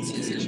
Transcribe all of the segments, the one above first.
It's easier.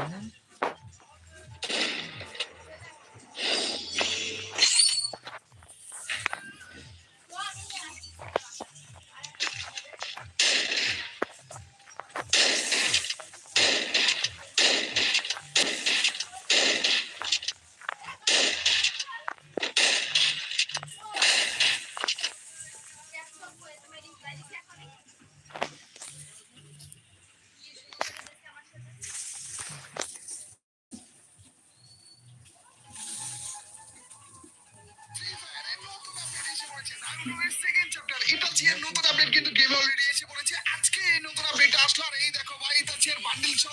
Yeah.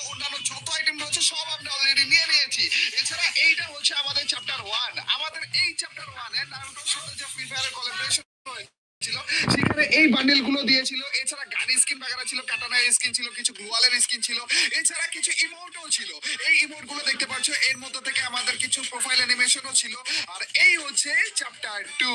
অন্যান্য যত item রয়েছে সব আমরা অলরেডি নিয়ে নিয়েছি। এছাড়া এইটা হচ্ছে আমাদের চ্যাপ্টার ওয়ান আমাদের এই চ্যাপ্টার ওয়ান নারুটোর সাথে যে সেখানে এই বান্ডেলগুলো দিয়েছিল। এছাড়া এই ইমোট দেখতে পাচ্ছ, এর মধ্যে থেকে আমাদের কিছু প্রোফাইল অ্যানিমেশনও ছিল। আর এই হচ্ছে চ্যাপ্টার টু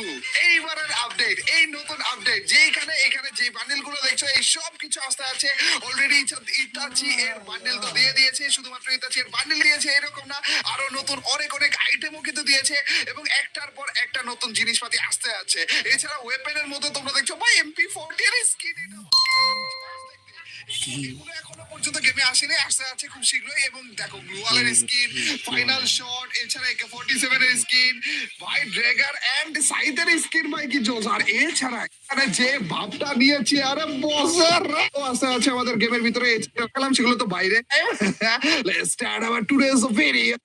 এইবারের আপডেট এই নতুন আপডেট যেখানে এখানে যে বান্ডেল দেখছ, এই সব কিছু আসতে আছে। অলরেডি ইতাচি এর বান্ডেল তো দিয়ে দিয়েছে, শুধুমাত্র ইতাচি এর বান্ডেল দিয়েছে, এরকম না। আরও নতুন অনেক অনেক আইটেমও কিন্তু দিয়েছে, এবং একটার পর একটা নতুন জিনিসপাতি আসতে আছে। এছাড়া ওয়েপেনের মধ্যে তোমরা দেখছ ভাই এমপি ফোরটি এর স্কিন এটা এখনও পর্যন্ত গেমে আসেনি আসতে আছে খুব শীঘ্রই। এবং দেখো গ্লোয়ালের স্কিন ফাইনাল শট এছাড়া একে ফোর্টি সেভেন এর স্কিন ভাই ড্রেগার এন্ড সাইদের স্কিন ভাই কি জোস আর এছাড়া এখানে যে ভাবটা নিয়েছি আরে বসের আসতে আছে আমাদের গেমের ভিতরে খেলাম সেগুলো তো বাইরে। Let's start our today's video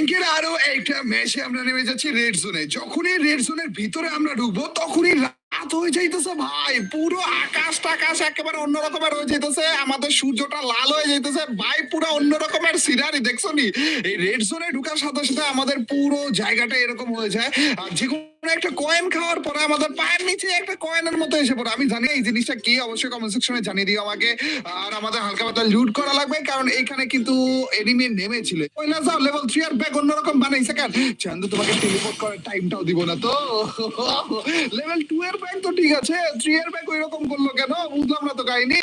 র্যাঙ্কের আরও একটা ম্যাচে আমরা নেমে যাচ্ছি রেড জোনে যখনই রেড জোনের ভিতরে আমরা ঢুকবো, তখনই রাত হয়ে যাইতেছে ভাই। পুরো আকাশ টাকাশ একেবারে অন্যরকমের হয়ে যাইতেছে। আমাদের সূর্যটা লাল হয়ে যাইতেছে। ভাই, পুরো অন্য রকমের সিনারি দেখছ নি? এই রেড জোনে ঢুকার সাথে সাথে আমাদের পুরো জায়গাটা এরকম হয়ে যায়। আর যে একটা কয়েন খাওয়ার পরে আমাদের পায়ের নিচে একটা কয়েনের মতো এসে পড়ে। আমি জানি এই জিনিসটা কি অবশ্যই কমেন্ট সেকশনে জানিয়ে দিও আমাকে। আর আমাদের হালকা লুট করা লাগবে, কারণ এখানে কিন্তু এনিমি নেমেছিল। যাও লেভেল থ্রি আর অন্যরকম বানাইছে চান্দু তোমাকে টেলিপোর্ট করার টাইমটাও দিব না তো। লেভেল টু এর তো ঠিক আছে থ্রি এর ওই রকম করল কেন? বুঝলাম না তো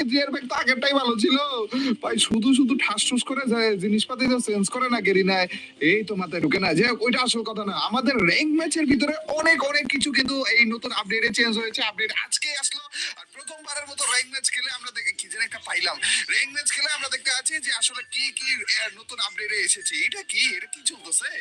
থ্রি এর তো আগেরটাই ভালো ছিল। ভাই, শুধু শুধু ঠাস ঠুস করে জিনিসপাতি তো চেঞ্জ করে না গেরি নাই এই তো মাথায় ঢুকে না। যে ওইটা আসল কথা না। আমাদের র্যাঙ্ক ম্যাচের ভিতরে অনেক অনেক কিছু কিন্তু এই নতুন আপডেটে চেঞ্জ হয়েছে আপডেট আজকে আসলো। আর প্রথমবারের মতো র্যাঙ্ক ম্যাচ খেলে আমরা দেখে কি যেন একটা পাইলাম। র্যাঙ্ক ম্যাচ খেলে আমরা দেখতে আছি যে আসলে কি কি নতুন আপডেটে এসেছে। এটা কি? এটা কি চলতেছে?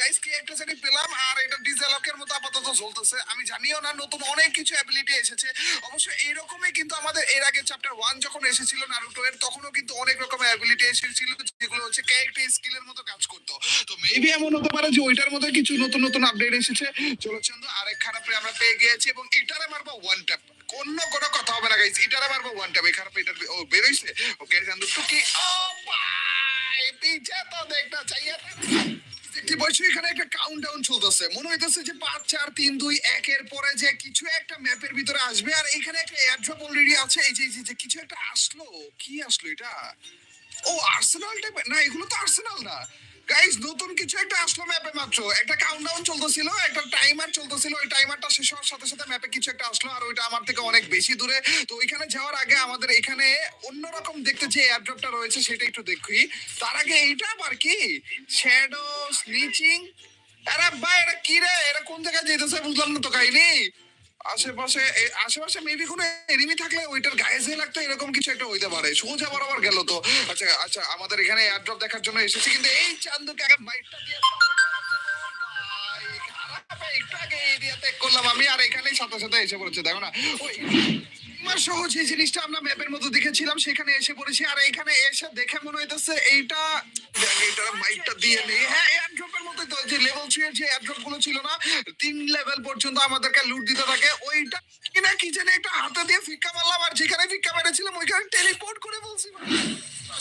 গাইস কি একটা জানি পেলাম? আর এটা ডিজেলকের মতো আপাতত চলতেছে। আমি জানিও না, নতুন অনেক কিছু অ্যাবিলিটি এসেছে। অবশ্য এইরকমই কিন্তু আমাদের এর আগে চ্যাপ্টার ওয়ান যখন এসেছিল নারুটো এর, তখনও কিন্তু অনেক রকমের অ্যাবিলিটি এসেছিল, যেগুলো হচ্ছে ক্যারেক্টার স্কিলের মতো কাজ করতো। তো মেবি এমন হতে পারে যে ওইটার মধ্যে কিছু নতুন নতুন আপডেট এসেছে। চলো চন্দ্র আরেক খারাপে আমরা পেয়ে গিয়েছি এবং এটারে মারবো ওয়ান ট্যাপ অন্য কোনো কথা হবে না গাইস এটারে মারবো ওয়ান ট্যাপ এই খারাপ এটা বেরোইছে? ওকে চন্দ্র টুকি পাচ্ছ এখানে একটা কাউন্টডাউন চলতেছে। মনে হইতেছে যে পাঁচ, চার, তিন, দুই, একের পরে যে কিছু একটা ম্যাপের ভিতরে আসবে, আর এখানে একটা এয়ারড্রপ অলরেডি আছে। এই যে- যে কিছু একটা আসলো, কি আসলো এটা? ও আর্সেনাল টাইপ না, এগুলো তো আর্সেনাল না। গাইস নতুন কিছু একটা আসলো ম্যাপে মাত্র। একটা কাউন্টডাউন চলতেছিল, একটা টাইমার চলতেছিল, ওই টাইমারটা শেষ হওয়ার সাথে সাথে ম্যাপে কিছু একটা আসলো, আর ওইটা আমার থেকে অনেক বেশি দূরে। তো ওইখানে যাওয়ার আগে আমাদের এখানে অন্যরকম দেখতে যে এয়ারড্রপটা রয়েছে, সেটা একটু দেখি। তার আগে এইটা আবার কি? শ্যাডো স্নিচিং আরে ভাই, এটা কি রে? এটা কোন জায়গায় যেতেছে বুঝলাম না তো কাহিনী। আশেপাশে আশেপাশে মেবি কোনো এনিমি থাকলে ওইটার গায়ে যে লাগতো এরকম কিছু একটা হইতে পারে। সোজা বরাবর গেল তো। আচ্ছা আচ্ছা আমাদের এখানে এয়ারড্রপ দেখার জন্য এসেছি কিন্তু এই চান্দুকে আগে মাইকটা দিয়ে একটু করলাম আমি, আর এখানেই এসে দেখো না। ওই সহজ এই জিনিসটা আমরা ম্যাপের মতো দেখেছিলাম, সেখানে এসে পড়েছি, আর এখানে এসে দেখে মনে হইতেছে এইটা এইটার মাইকটা দিয়ে নেই হ্যাঁ এয়ারড্রপের মতো তো যে লেভেল থ্রি এর যে এয়ারড্রপগুলো ছিল না তিন লেভেল পর্যন্ত আমাদেরকে লুট দিতে থাকে। ওইটা কিনা কি জানি একটা হাতে দিয়ে ফিক্কা মারলাম আর যেখানে ফিক্কা মেরেছিলাম ওইখানে টেলিপোর্ট করে বলছি।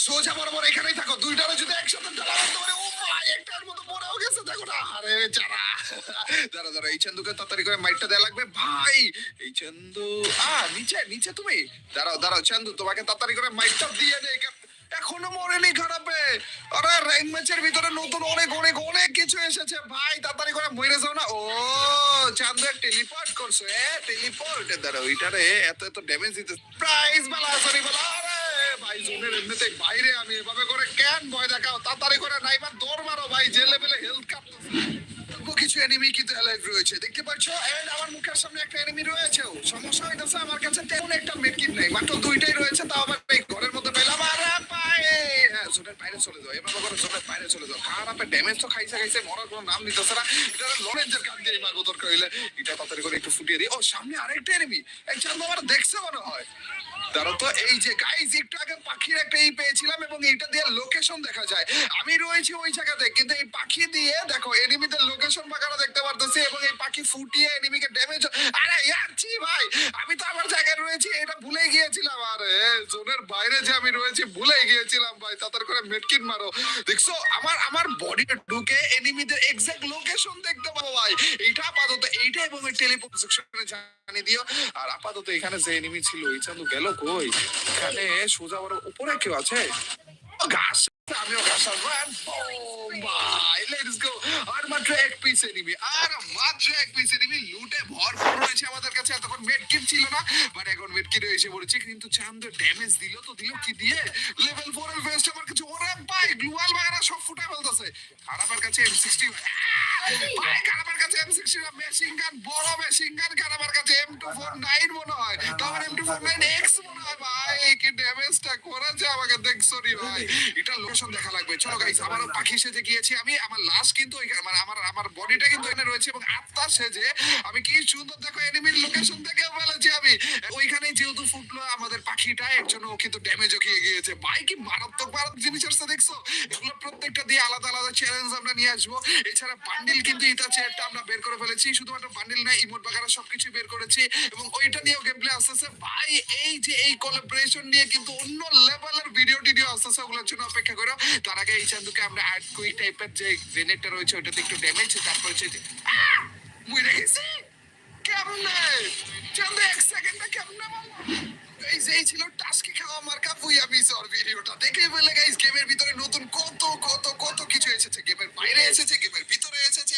সোজা বরাবর এখানেই থাকো দুইটারে যদি একসাথে ঢালা মারতে পারে ও ভাই একটার মতো পড়েও গেছে দেখো না। আরে চারা দাঁড়া দাঁড়া এই চন্দুকে তাড়াতাড়ি করে মাইটটা দেওয়া লাগবে ভাই এই চন্দু আ নিচে নিচে তুমি। দাঁড়াও দাঁড়াও চন্দু তোমাকে তাড়াতাড়ি করে মাইটটা দিয়ে দে এখনও মরেনি খারাপে। আরে র্যাঙ্ক ম্যাচের ভিতরে নতুন অনেক অনেক অনেক কিছু এসেছে। ভাই, তাড়াতাড়ি করে মরে যাও না। ও চান্দু টেলিপোর্ট করছ। এ টেলিপোর্ট দাঁড়া ওইটারে এত এত ড্যামেজ দিতে প্রাইস বালা সরি বালা। আরে, ভাই, জোনের এমনিতে বাইরে। আমি এভাবে করে কেন ভয় দেখাও? তাড়াতাড়ি করে নাইবার দৌড় মারো, ভাই, যে লেভেলে হেলথ কাটতেছে অল্প কিছু এনিমি কিন্তু অ্যালাইভ রয়েছে। দেখতে পাচ্ছ? এন্ড আমার মুখের সামনে একটা এনিমি রয়েছে। সমস্যা হইতেছে, আমার কাছে তেমন একটা মেডকিট নেই। মাত্র দুইটাই রয়েছে, তাও আবার বাইরে চলে যাও। করে বাইরে চলে যাও। খারাপে ড্যামেজ তো খাইছে খাইছে, মরার কোনো নাম এটা লরেন্সের দিয়ে মারবো দরকার হইলে। এটা তাড়াতাড়ি করে একটু ফুটিয়ে দিই। ও, সামনে আরেকটা আমার দেখছে মনে হয়। তো এই যে গাইজ একটু আগে পাখির একটা এই পেয়েছিলাম এবং এইটা দিয়ে লোকেশন দেখা যায়। আমি রয়েছি ওই জায়গাতে, কিন্তু এই পাখি দিয়ে, দেখো এনিমিদের লোকেশন বাগানো দেখতে পারতেছি এবং এই পাখি ফুটিয়ে এনিমিকে ড্যামেজ আরে ইয়ারছি ভাই! আমি তো আমার জায়গায় রয়েছি, এটা ভুলে গিয়েছিলাম। আরে, জোনের বাইরে যে আমি রয়েছি ভুলে গিয়েছিলাম ভাই, তাড়াতাড়ি করে মেটকিট মারো। দেখছ? আমার আমার বডি ঢুকে এনিমিদের এক্সাক্ট লোকেশন দেখতে পাবো ভাই। এইটা আপাতত, এইটা এবং এই টেলিফোন সেকশনে জানিয়ে দিও। আর আপাতত এখানে যে এনিমি ছিল, এই চান্দু গেল কই? এখানে সোজা বড় উপরে কেউ আছে? ঘাস আমিও ঘাস আসব and boom, ভাই লেটস গো আর মাত্র এক পিস এনিমি আর মাত্র এক পিস এনিমি লুটে ভরপুর রয়েছে আমাদের কাছে। এতক্ষণ মেডকিট ছিল না বাট এখন মেডকিট এসে পড়েছে। কিন্তু চান্দ ড্যামেজ দিল তো দিল কি দিয়ে? লেভেল ফোর এর ফেস্ট আমার কিছু ওরে ভাই গ্লুয়াল ভাইরা সব ফুটে ফেলতেছে। খারাপের কাছে এম সিক্সটি আমি। কি সুন্দর দেখো এনিমির লোকেশন দেখে ফেলেছি আমি। ওইখানে যেহেতু ফুটলো আমাদের পাখিটা, এর জন্য কিন্তু ড্যামেজও খেয়ে গিয়েছে। ভাই, কি মারাত্মক মারাত্মক জিনিস আসছে, দেখছ? এগুলো প্রত্যেকটা দিয়ে আলাদা আলাদা চ্যালেঞ্জ আমরা নিয়ে আসব। এছাড়া বান্ডিল কিন্তু ইতা চেয়ারটা আমরা বের করে ফেলেছি। শুধুমাত্র বান্ডিল না ইমোট বাগারা সবকিছু বের করেছি এবং ওইটা নিয়েও গেম প্লে আসতেছে। ভাই, এই যে এই কোলাবোরেশন নিয়ে কিন্তু অন্য লেভেলের ভিডিও টিডিও আসতেছে, ওগুলোর জন্য অপেক্ষা করো। তার আগে এই চান্দুকে আমরা অ্যাড কুই টাইপের যে গ্রেনেডটা রয়েছে, ওইটাতে একটু ড্যামেজ তারপর হচ্ছে! মরে গেছি! কেমনে চান্দু, এক সেকেন্ডে কেমনে মারলো? এই ছিল টাস্কি খাওয়া মার্কা ভুইয়া মিসর ভিডিওটা দেখে ফেলে গাইস গেমের ভিতরে নতুন কত কত কত কিছু এসেছে গেমের বাইরে এসেছে গেমের ভিতরে এসেছে